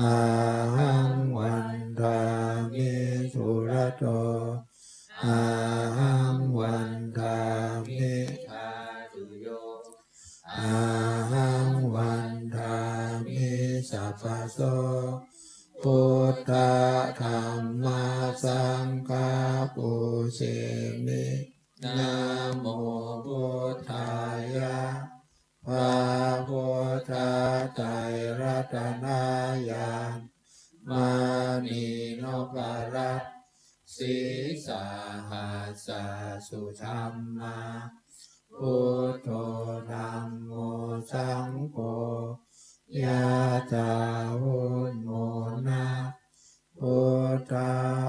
อาหังวันทามิสุรโตอาหังวันทามิทาตุโยอาหังวันทามิสัพพะโสพุทธธรรมสังฆปุเชมินะโมพุ สุชัมมาพุทโธธัมโมสังโฆยะจาวุนโมนะพุทธ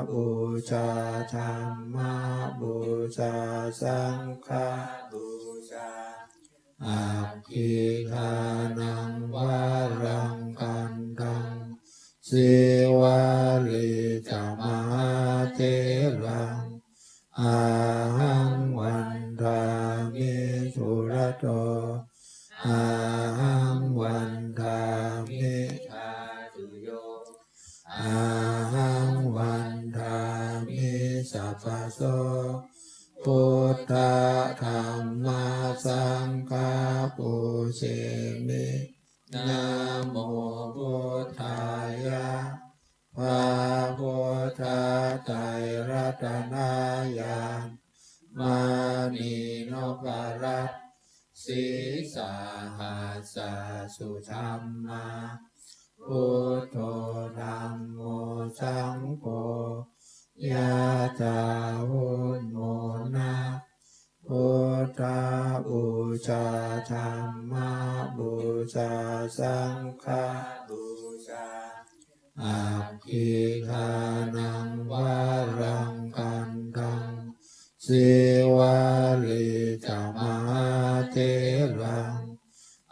บูชาธรรมบูชาสังฆาบูชาอาคิทานังวารังกันตังสิ โตอาหังวันทามิทาตุโยอาหังวันทามิสัพพะโสพุทธธรรมสังฆาปุเชมินะโมพุทธายะพระพุทธไตรรัตนายานมานีนปรัต สีสาหัสสะสุชัมมาพุทโธธัมโมสังโฆยะจาวุนโมนะพุทธบูชาธรรมบูชาสังฆบูชาอาคิทานังวารังกันตังสิ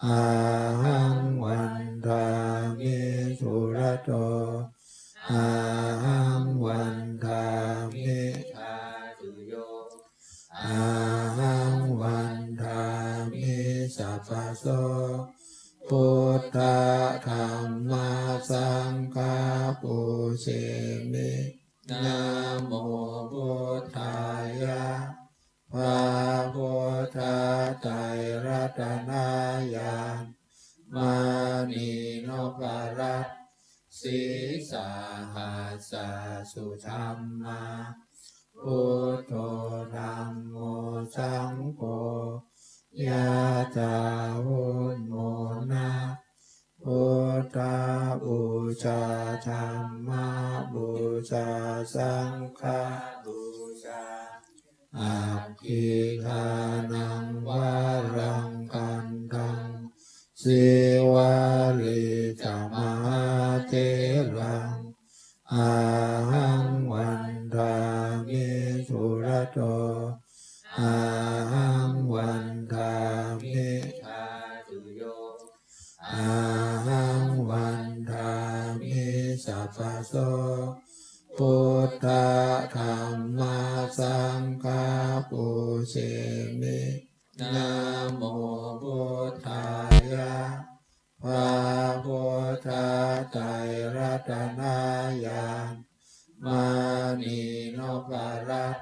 อ โนปารัตสีสาหัสสะสุชัมมาพุทโธธัมโมสังโฆยะจาวุนโมนะพุทธบูชาธรรมบูชาสังฆาบูชาอาคิทานังวารังกันตังสิ สัพะโสพุทธธรรมสังฆาปุเชมินะโมพุทธายะพระพุทธไตรรัตนายานมานีนปรัต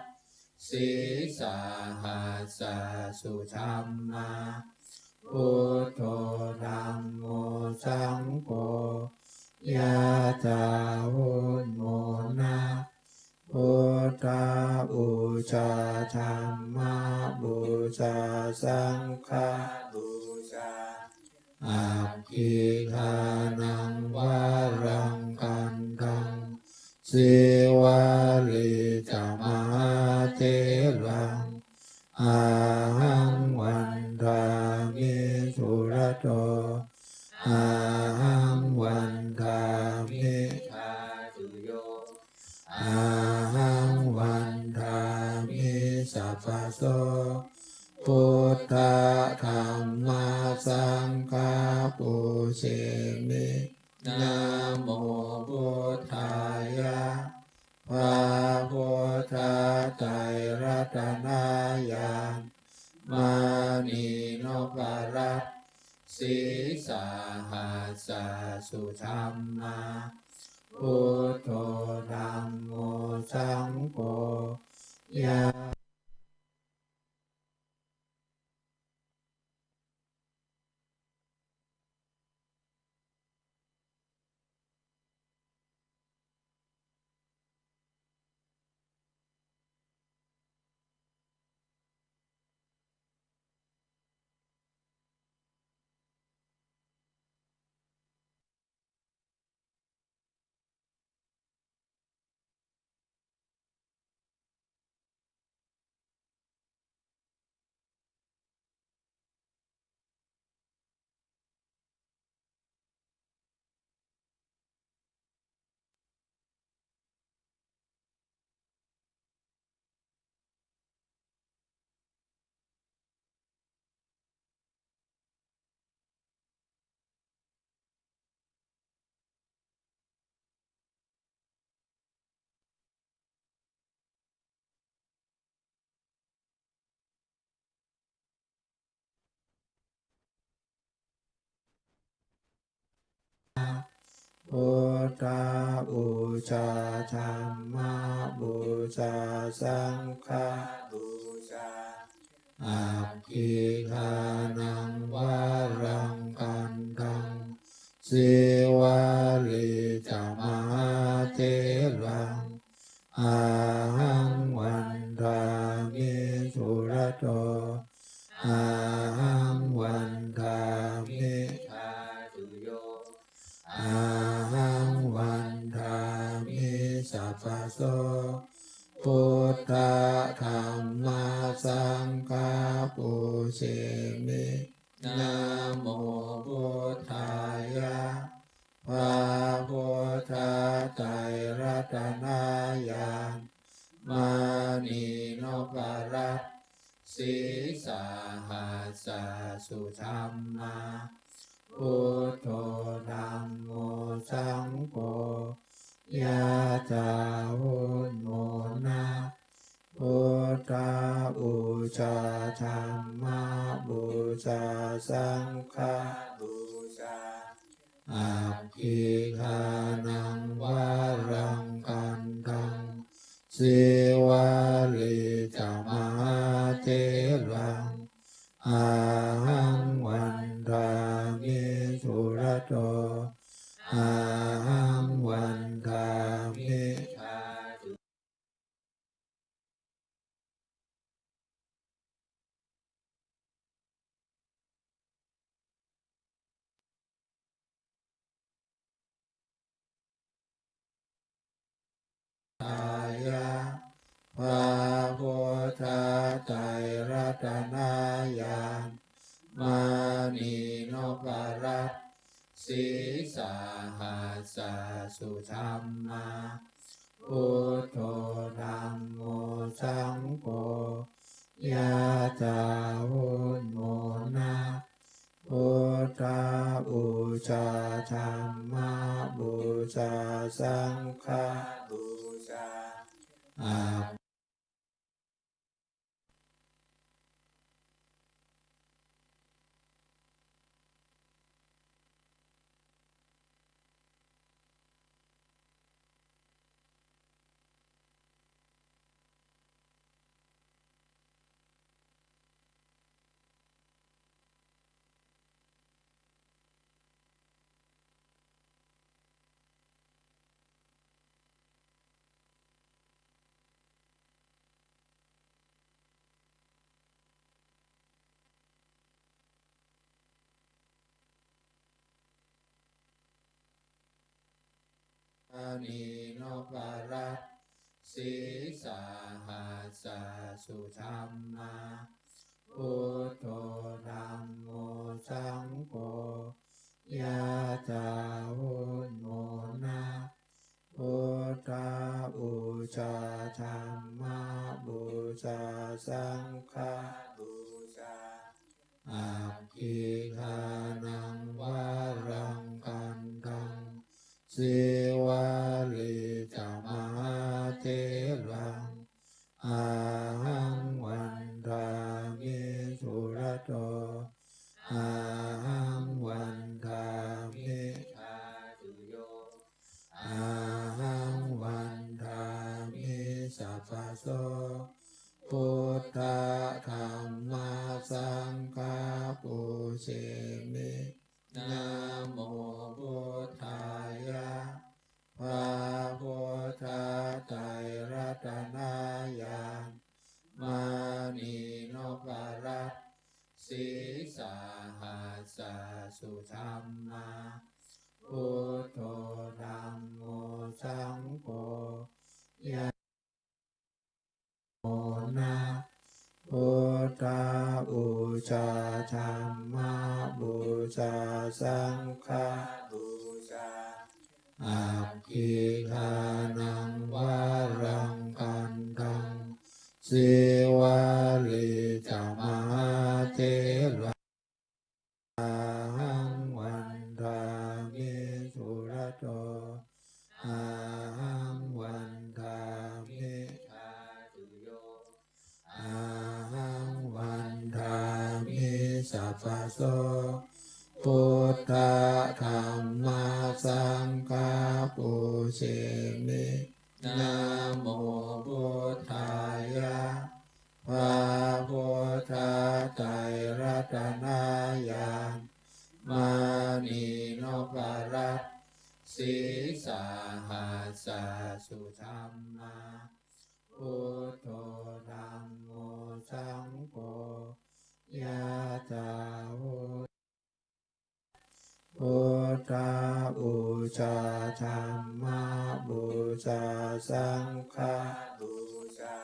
สีสาหัสสะสุชัมมาพุทโธธัมโมสังโฆ ยะตาวุนโมนาพุทธบูชาธรรมบูชาสังฆบูชาอาคิทานังวารังกันตังสิวาลิจาม รรมสังฆาปุเชมินะโมพุทธายะพระพุทธไตรรัตนายานมานีนปารัตสีสาหัสสุธัมมาพุทโธธัมโมสังโฆยะ พุทธบูชาธรรมบูชาสังฆบูชาอาภิธานังวารังกันตังสิวาลิจามหาเทรังอาหังวันทามิสุรโตอาหังวัน โสพุทธธรรมสังฆปุเชมินะโมพุทธายะพระพุทธไตรรัตนายานมานีนพรัตสีสาหัสสุธรรมาพุทโธธัมโมสังโฆ ยะถาวรโมนะพุทธบูชาธรรมบูชาสังฆบูชาอาภิธานังวารังกันตังสิวาลิจามาเทรังอา ตนายานมานีนพรัตน์สีสาหัสสุธรรมาพุทโธธัมโมสังโฆยะถาวรโมนะพุทธบูชาธรรมาบูชาสังฆบูชาอาอ นีนภารัตสีสาหัสสุธรรมาพุทโธธัมโมสังโฆยะถาวรโมนะพุทธบูชาธรรมบูชาสังฆาบูชาอาภิธานังวารังกันตัง สิวาลิธรรมเทวังอาหัวันรามิสุรโตอาหัวันรามิทาตุโยอาหัวันรามิสัพพะโสพุทธธรรมาสังฆาปุเสมินะโมพุทธา พระพุทธไตรรัตนายามมานีนกรัตศีสาหัสสุธรรมาพุทโธธรรมโมสังโฆยะโมนาพุทธาบูชาธรรมบูชาสังฆา อักขิานังวารังกันตังสี น พุทธบูชาธรรมบูชาสังฆบูชา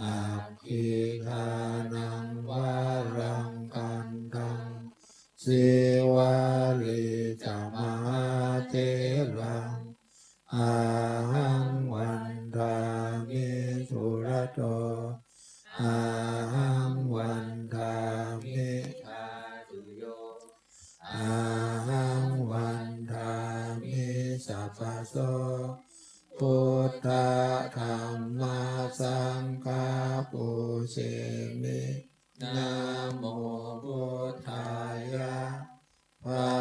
อาภิทานังวารังกันตังสิวาลิจามหาเทรังอาหังวันทามิสุรโตอาหังวัน โสพุทธธรรมาสังฆาปุเชมินาโมพุทธายะภะ